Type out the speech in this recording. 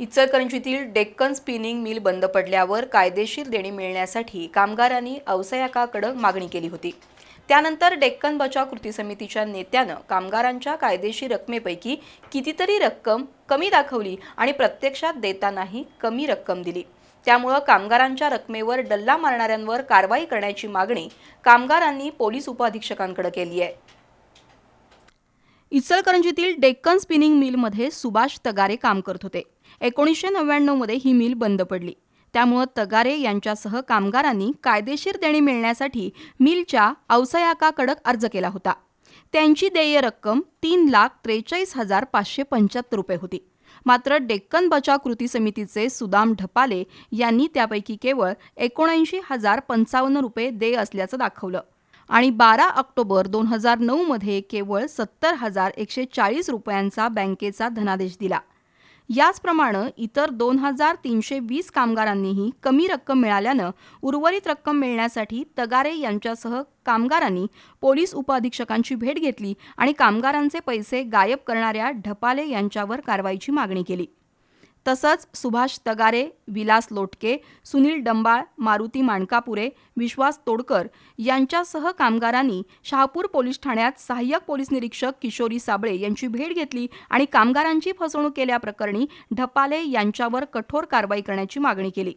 इचलकरंजीतील Deccan spinning mill बंद पडल्यावर कायदेशीर देणी मिळण्यासाठी कामगारांनी औसयाकाकडे मागणी केली होती. त्यानंतर डेक्कन बचाव कृती समितीच्या नेत्यानं कामगारांच्या कायदेशीर रकमेपैकी कितीतरी रक्कम कमी दाखवली आणि प्रत्यक्षात देतानाही कमी रक्कम दिली. त्यामुळं कामगारांच्या रकमेवर डल्ला मारणाऱ्यांवर कारवाई करण्याची मागणी कामगारांनी पोलीस उपअधीक्षकांकडे केली आहे. इचलकरंजीतील डेक्कन स्पिनिंग मिलमध्ये सुभाष तगारे काम करत होते. एकोणीसशे नव्याण्णवमध्ये ही मिल बंद पडली. त्यामुळं तगारे यांच्यासह कामगारांनी कायदेशीर देणी मिळण्यासाठी मिलच्या औसयाकाकडे अर्ज केला होता. त्यांची देय रक्कम तीन लाख त्रेचाळीस हजार पाचशे पंच्याहत्तर रुपये होती. मात्र डेक्कन बचाव कृती समितीचे सुदाम ढपाले यांनी त्यापैकी केवळ एकोणऐंशी हजार पंचावन्न रुपये देय असल्याचं दाखवलं. आणि बारा ऑक्टोबर दोन हजार नऊमध्ये केवळ सत्तर हजार एकशे चाळीस रुपयांचा बँकेचा धनादेश दिला. याचप्रमाणे इतर दोन हजार तीनशे वीस कामगारांनीही कमी रक्कम मिळाल्यानं उर्वरित रक्कम मिळण्यासाठी तगारे यांच्यासह कामगारांनी पोलीस उपअधीक्षकांची भेट घेतली आणि कामगारांचे पैसे गायब करणाऱ्या ढपाले यांच्यावर कारवाईची मागणी केली. तसंच सुभाष तगारे विलास लोटके सुनील डंबाळ मारुती माणकापुरे विश्वास तोडकर यांच्यासह कामगारांनी शहापूर पोलीस ठाण्यात सहाय्यक पोलीस निरीक्षक किशोरी साबळे यांची भेट घेतली आणि कामगारांची फसवणूक केल्याप्रकरणी ढपाले यांच्यावर कठोर कारवाई करण्याची मागणी केली.